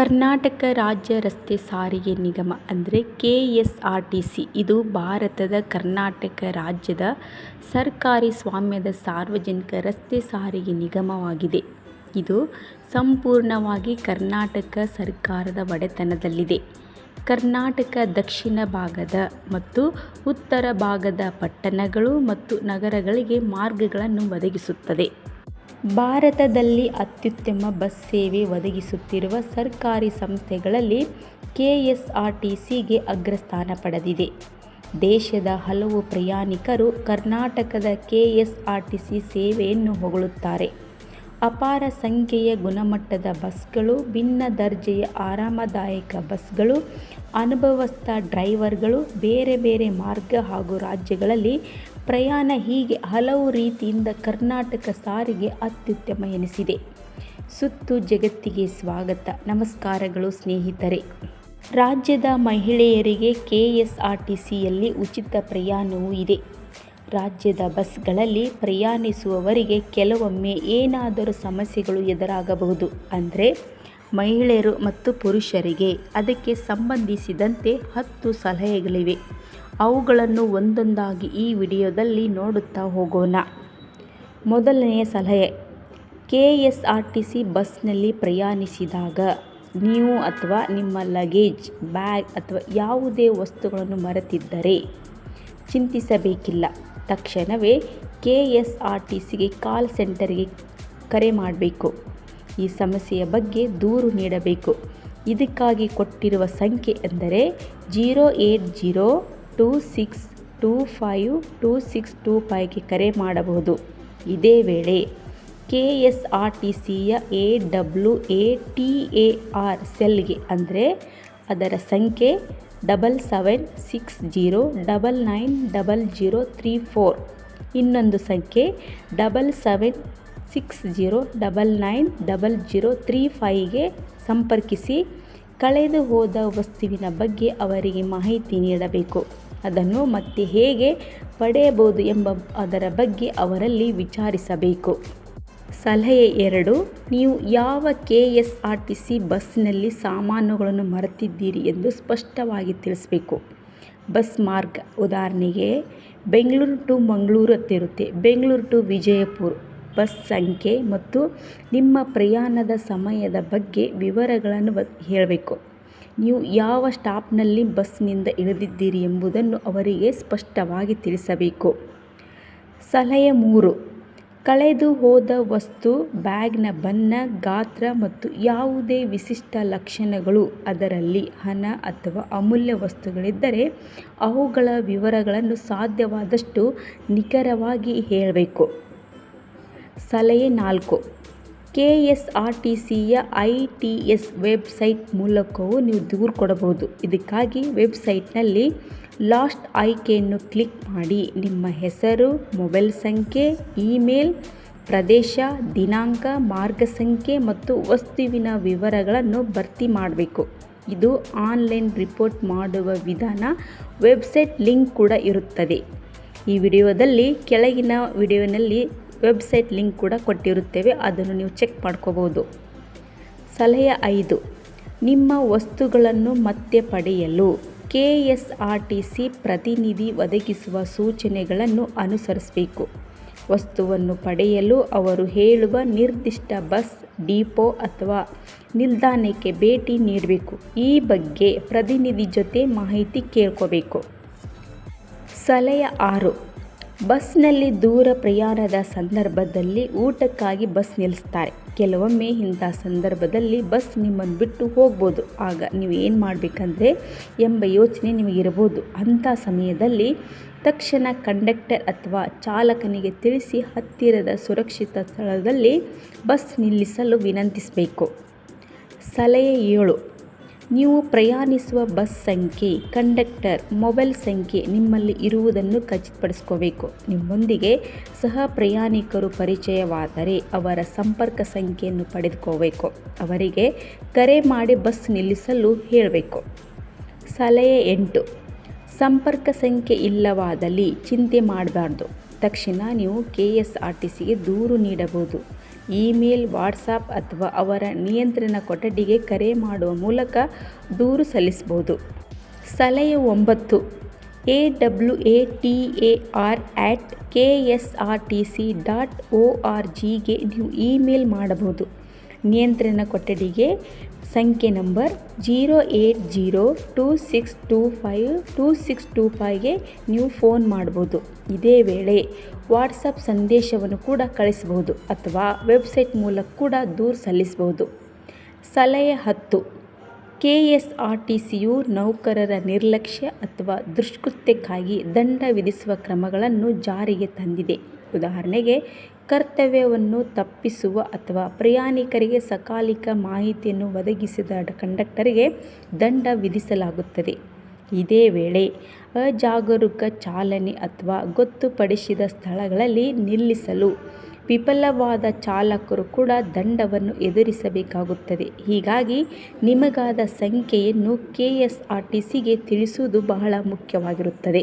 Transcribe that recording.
ಕರ್ನಾಟಕ ರಾಜ್ಯ ರಸ್ತೆ ಸಾರಿಗೆ ನಿಗಮ ಅಂದರೆ K S R T C. ಇದು ಭಾರತದ ಕರ್ನಾಟಕ ರಾಜ್ಯದ ಸರ್ಕಾರಿ ಸ್ವಾಮ್ಯದ ಸಾರ್ವಜನಿಕ ರಸ್ತೆ ಸಾರಿಗೆ ನಿಗಮವಾಗಿದೆ. ಇದು ಸಂಪೂರ್ಣವಾಗಿ ಕರ್ನಾಟಕ ಸರ್ಕಾರದ ಒಡೆತನದಲ್ಲಿದೆ. ಕರ್ನಾಟಕ ದಕ್ಷಿಣ ಭಾಗದ ಮತ್ತು ಉತ್ತರ ಭಾಗದ ಪಟ್ಟಣಗಳು ಮತ್ತು ನಗರಗಳಿಗೆ ಮಾರ್ಗಗಳನ್ನು ಒದಗಿಸುತ್ತದೆ. ಭಾರತದಲ್ಲಿ ಅತ್ಯುತ್ತಮ ಬಸ್ ಸೇವೆ ಒದಗಿಸುತ್ತಿರುವ ಸರ್ಕಾರಿ ಸಂಸ್ಥೆಗಳಲ್ಲಿ ಕೆ ಎಸ್ ಆರ್ ಟಿ ಸಿಗೆ ಅಗ್ರಸ್ಥಾನ ಪಡೆದಿದೆ. ದೇಶದ ಹಲವು ಪ್ರಯಾಣಿಕರು ಕರ್ನಾಟಕದ K S R T C ಸೇವೆಯನ್ನು ಹೊಗಳುತ್ತಾರೆ. ಅಪಾರ ಸಂಖ್ಯೆಯ ಗುಣಮಟ್ಟದ ಬಸ್ಗಳು, ಭಿನ್ನ ದರ್ಜೆಯ ಆರಾಮದಾಯಕ ಬಸ್ಗಳು, ಅನುಭವಸ್ಥ ಡ್ರೈವರ್ಗಳು, ಬೇರೆ ಬೇರೆ ಮಾರ್ಗ ಹಾಗೂ ರಾಜ್ಯಗಳಲ್ಲಿ ಪ್ರಯಾಣ ಹೀಗೆ ಹಲವು ರೀತಿಯಿಂದ ಕರ್ನಾಟಕ ಸಾರಿಗೆ ಅತ್ಯುತ್ತಮ ಎನಿಸಿದೆ. ಸುತ್ತು ಜಗತ್ತಿಗೆ ಸ್ವಾಗತ. ನಮಸ್ಕಾರಗಳು ಸ್ನೇಹಿತರೆ. ರಾಜ್ಯದ ಮಹಿಳೆಯರಿಗೆ ಕೆ ಎಸ್ ಆರ್ ಟಿ ಸಿಯಲ್ಲಿ ಉಚಿತ ಪ್ರಯಾಣವೂ ಇದೆ. ರಾಜ್ಯದ ಬಸ್ಗಳಲ್ಲಿ ಪ್ರಯಾಣಿಸುವವರಿಗೆ ಕೆಲವೊಮ್ಮೆ ಏನಾದರೂ ಸಮಸ್ಯೆಗಳು ಎದುರಾಗಬಹುದು ಅಂದರೆ ಮಹಿಳೆಯರು ಮತ್ತು ಪುರುಷರಿಗೆ. ಅದಕ್ಕೆ ಸಂಬಂಧಿಸಿದಂತೆ ಹತ್ತು ಸಲಹೆಗಳಿವೆ. ಅವುಗಳನ್ನು ಒಂದೊಂದಾಗಿ ಈ ವಿಡಿಯೋದಲ್ಲಿ ನೋಡುತ್ತಾ ಹೋಗೋಣ. ಮೊದಲನೆಯ ಸಲಹೆ. K S R T C ಬಸ್ನಲ್ಲಿ ಪ್ರಯಾಣಿಸಿದಾಗ ನೀವು ಅಥವಾ ನಿಮ್ಮ ಲಗೇಜ್, ಬ್ಯಾಗ್ ಅಥವಾ ಯಾವುದೇ ವಸ್ತುಗಳನ್ನು ಮರೆತಿದ್ದರೆ ಚಿಂತಿಸಬೇಕಿಲ್ಲ. ತಕ್ಷಣವೇ ಕೆ ಎಸ್ ಆರ್ ಟಿ ಸಿಗೆ ಕಾಲ್ ಸೆಂಟರ್ಗೆ ಕರೆ ಮಾಡಬೇಕು. ಈ ಸಮಸ್ಯೆಯ ಬಗ್ಗೆ ದೂರು ನೀಡಬೇಕು. ಇದಕ್ಕಾಗಿ ಕೊಟ್ಟಿರುವ ಸಂಖ್ಯೆ ಎಂದರೆ zero eight zero two six two five two six two ಫೈವ್ಗೆ ಕರೆ ಮಾಡಬಹುದು. ಇದೇ ವೇಳೆ ಕೆ ಎಸ್ ಆರ್ ಟಿ ಸಿಯ A W A T A R ಸೆಲ್ಗೆ ಅಂದರೆ ಅದರ ಸಂಖ್ಯೆ double seven six zero double nine double zero three four ಇನ್ನೊಂದು ಸಂಖ್ಯೆ double seven six zero double nine double zero three ಫೈವ್ಗೆ ಸಂಪರ್ಕಿಸಿ. ಕಳೆದು ಹೋದ ವಸ್ತುವಿನ ಬಗ್ಗೆ ಅವರಿಗೆ ಮಾಹಿತಿ ನೀಡಬೇಕು. ಅದನ್ನು ಮತ್ತೆ ಹೇಗೆ ಪಡೆಯಬಹುದು ಎಂಬ ಅದರ ಬಗ್ಗೆ ಅವರಲ್ಲಿ ವಿಚಾರಿಸಬೇಕು. ಸಲಹೆ ಎರಡು, ನೀವು ಯಾವ K S R T C ಬಸ್ನಲ್ಲಿ ಸಾಮಾನುಗಳನ್ನು ಮರೆತಿದ್ದೀರಿ ಎಂದು ಸ್ಪಷ್ಟವಾಗಿ ತಿಳಿಸಬೇಕು. ಬಸ್ ಮಾರ್ಗ ಉದಾಹರಣೆಗೆ, ಬೆಂಗಳೂರು ಟು ಮಂಗಳೂರು ಹತ್ತಿರುತ್ತೆ ಬೆಂಗಳೂರು ಟು ವಿಜಯಪುರ. ಬಸ್ ಸಂಖ್ಯೆ ಮತ್ತು ನಿಮ್ಮ ಪ್ರಯಾಣದ ಸಮಯದ ಬಗ್ಗೆ ವಿವರಗಳನ್ನು ಹೇಳಬೇಕು. ನೀವು ಯಾವ ಸ್ಟಾಪ್ನಲ್ಲಿ ಬಸ್ನಿಂದ ಇಳಿದಿದ್ದೀರಿ ಎಂಬುದನ್ನು ಅವರಿಗೆ ಸ್ಪಷ್ಟವಾಗಿ ತಿಳಿಸಬೇಕು. ಸಲಹೆ ಮೂರು, ಕಳೆದು ಹೋದ ವಸ್ತು, ಬ್ಯಾಗ್ನ ಬಣ್ಣ, ಗಾತ್ರ ಮತ್ತು ಯಾವುದೇ ವಿಶಿಷ್ಟ ಲಕ್ಷಣಗಳು ಅದರಲ್ಲಿ ಹಣ ಅಥವಾ ಅಮೂಲ್ಯ ವಸ್ತುಗಳಿದ್ದರೆ ಅವುಗಳ ವಿವರಗಳನ್ನು ಸಾಧ್ಯವಾದಷ್ಟು ನಿಖರವಾಗಿ ಹೇಳಬೇಕು. ಸಲಹೆ ನಾಲ್ಕು. ಕೆ ಎಸ್ ಆರ್ ಟಿ ಸಿಯ ಐ ಟಿ ಎಸ್ ವೆಬ್ಸೈಟ್ ಮೂಲಕವೂ ನೀವು ದೂರು ಕೊಡಬಹುದು. ಇದಕ್ಕಾಗಿ ವೆಬ್ಸೈಟ್ನಲ್ಲಿ ಲಾಸ್ಟ್ ಆಯ್ಕೆಯನ್ನು ಕ್ಲಿಕ್ ಮಾಡಿ. ನಿಮ್ಮ ಹೆಸರು, ಮೊಬೈಲ್ ಸಂಖ್ಯೆ, ಇಮೇಲ್, ಪ್ರದೇಶ, ದಿನಾಂಕ, ಮಾರ್ಗ ಸಂಖ್ಯೆ ಮತ್ತು ವಸ್ತುವಿನ ವಿವರಗಳನ್ನು ಭರ್ತಿ ಮಾಡಬೇಕು. ಇದು ಆನ್ಲೈನ್ ರಿಪೋರ್ಟ್ ಮಾಡುವ ವಿಧಾನ. ವೆಬ್ಸೈಟ್ ಲಿಂಕ್ ಕೂಡ ಇರುತ್ತದೆ. ಈ ವಿಡಿಯೋದಲ್ಲಿ ಕೆಳಗಿನ ವಿಡಿಯೋನಲ್ಲಿ ವೆಬ್ಸೈಟ್ ಲಿಂಕ್ ಕೂಡ ಕೊಟ್ಟಿರುತ್ತೇವೆ, ಅದನ್ನು ನೀವು ಚೆಕ್ ಮಾಡ್ಕೋಬೋದು. ಸಲಹೆ ಐದು, ನಿಮ್ಮ ವಸ್ತುಗಳನ್ನು ಮತ್ತೆ ಪಡೆಯಲು K S R T C ಪ್ರತಿನಿಧಿ ಒದಗಿಸುವ ಸೂಚನೆಗಳನ್ನು ಅನುಸರಿಸಬೇಕು. ವಸ್ತುವನ್ನು ಪಡೆಯಲು ಅವರು ಹೇಳುವ ನಿರ್ದಿಷ್ಟ ಬಸ್, ಡಿಪೋ ಅಥವಾ ನಿಲ್ದಾಣಕ್ಕೆ ಭೇಟಿ ನೀಡಬೇಕು. ಈ ಬಗ್ಗೆ ಪ್ರತಿನಿಧಿ ಜೊತೆ ಮಾಹಿತಿ ಕೇಳ್ಕೋಬೇಕು. ಸಲಹೆ ಆರು ಬಸ್ನಲ್ಲಿ ದೂರ ಪ್ರಯಾಣದ ಸಂದರ್ಭದಲ್ಲಿ ಊಟಕ್ಕಾಗಿ ಬಸ್ ನಿಲ್ಲಿಸ್ತಾರೆ. ಕೆಲವೊಮ್ಮೆ ಇಂಥ ಸಂದರ್ಭದಲ್ಲಿ ಬಸ್ ನಿಮ್ಮನ್ನು ಬಿಟ್ಟು ಹೋಗ್ಬೋದು. ಆಗ ನೀವು ಏನು ಮಾಡಬೇಕಂದ್ರೆ ಎಂಬ ಯೋಚನೆ ನಿಮಗಿರ್ಬೋದು ಅಂಥ ಸಮಯದಲ್ಲಿ ತಕ್ಷಣ ಕಂಡಕ್ಟರ್ ಅಥವಾ ಚಾಲಕನಿಗೆ ತಿಳಿಸಿ ಹತ್ತಿರದ ಸುರಕ್ಷಿತ ಸ್ಥಳದಲ್ಲಿ ಬಸ್ ನಿಲ್ಲಿಸಲು ವಿನಂತಿಸಬೇಕು. ಸಲಹೆ ಏಳು. ನೀವು ಪ್ರಯಾಣಿಸುವ ಬಸ್ ಸಂಖ್ಯೆ, ಕಂಡಕ್ಟರ್, ಮೊಬೈಲ್ ಸಂಖ್ಯೆ ನಿಮ್ಮಲ್ಲಿ ಇರುವುದನ್ನು ಖಚಿತಪಡಿಸ್ಕೋಬೇಕು. ನಿಮ್ಮೊಂದಿಗೆ ಸಹ ಪ್ರಯಾಣಿಕರು ಪರಿಚಯವಾದರೆ ಅವರ ಸಂಪರ್ಕ ಸಂಖ್ಯೆಯನ್ನು ಪಡೆದುಕೋಬೇಕು. ಅವರಿಗೆ ಕರೆ ಮಾಡಿ ಬಸ್ ನಿಲ್ಲಿಸಲು ಹೇಳಬೇಕು. ಸಲಹೆ ಎಂಟು, ಸಂಪರ್ಕ ಸಂಖ್ಯೆ ಇಲ್ಲವಾದಲ್ಲಿ ಚಿಂತೆ ಮಾಡಬಾರ್ದು. ತಕ್ಷಣ ನೀವು ಕೆ ಎಸ್ ಆರ್ ಟಿ ಸಿಗೆ ದೂರು ನೀಡಬಹುದು. ಇಮೇಲ್, ವಾಟ್ಸಾಪ್ ಅಥವಾ ಅವರ ನಿಯಂತ್ರಣ ಕೊಠಡಿಗೆ ಕರೆ ಮಾಡುವ ಮೂಲಕ ದೂರು ಸಲ್ಲಿಸಬಹುದು. ಸಲಹೆ ಒಂಬತ್ತು A W A T A R at K S R T C dot O R ಜಿಗೆ ನೀವು ಇಮೇಲ್ ಮಾಡಬಹುದು. ನಿಯಂತ್ರಣ ಕೊಠಡಿಗೆ ಸಂಖ್ಯೆ number zero eight zero two six two five two six two ಫೈವ್ಗೆ ನೀವು ಫೋನ್ ಮಾಡ್ಬೋದು. ಇದೇ ವೇಳೆ ವಾಟ್ಸಪ್ ಸಂದೇಶವನ್ನು ಕೂಡ ಕಳಿಸಬಹುದು ಅಥವಾ ವೆಬ್ಸೈಟ್ ಮೂಲಕ ಕೂಡ ದೂರು ಸಲ್ಲಿಸಬಹುದು ಸಲಹೆ ಹತ್ತು ಕೆ ಎಸ್ ಆರ್ ಟಿ ಸಿಯು ನೌಕರರ ನಿರ್ಲಕ್ಷ್ಯ ಅಥವಾ ದುಷ್ಕೃತ್ಯಕ್ಕಾಗಿ ದಂಡ ವಿಧಿಸುವ ಕ್ರಮಗಳನ್ನು ಜಾರಿಗೆ ತಂದಿದೆ. ಉದಾಹರಣೆಗೆ ಕರ್ತವ್ಯವನ್ನು ತಪ್ಪಿಸುವ ಅಥವಾ ಪ್ರಯಾಣಿಕರಿಗೆ ಸಕಾಲಿಕ ಮಾಹಿತಿಯನ್ನು ಒದಗಿಸಿದ ಕಂಡಕ್ಟರ್ಗೆ ದಂಡ ವಿಧಿಸಲಾಗುತ್ತದೆ. ಇದೇ ವೇಳೆ ಅಜಾಗರೂಕ ಚಾಲನೆ ಅಥವಾ ಗೊತ್ತುಪಡಿಸಿದ ಸ್ಥಳಗಳಲ್ಲಿ ನಿಲ್ಲಿಸಲು ವಿಫಲವಾದ ಚಾಲಕರು ಕೂಡ ದಂಡವನ್ನು ಎದುರಿಸಬೇಕಾಗುತ್ತದೆ. ಹೀಗಾಗಿ ನಿಮಗಾದ ಸಂಖ್ಯೆಯನ್ನು ಕೆ ಎಸ್ ಆರ್ ಟಿ ಸಿಗೆ ತಿಳಿಸುವುದು ಬಹಳ ಮುಖ್ಯವಾಗಿರುತ್ತದೆ.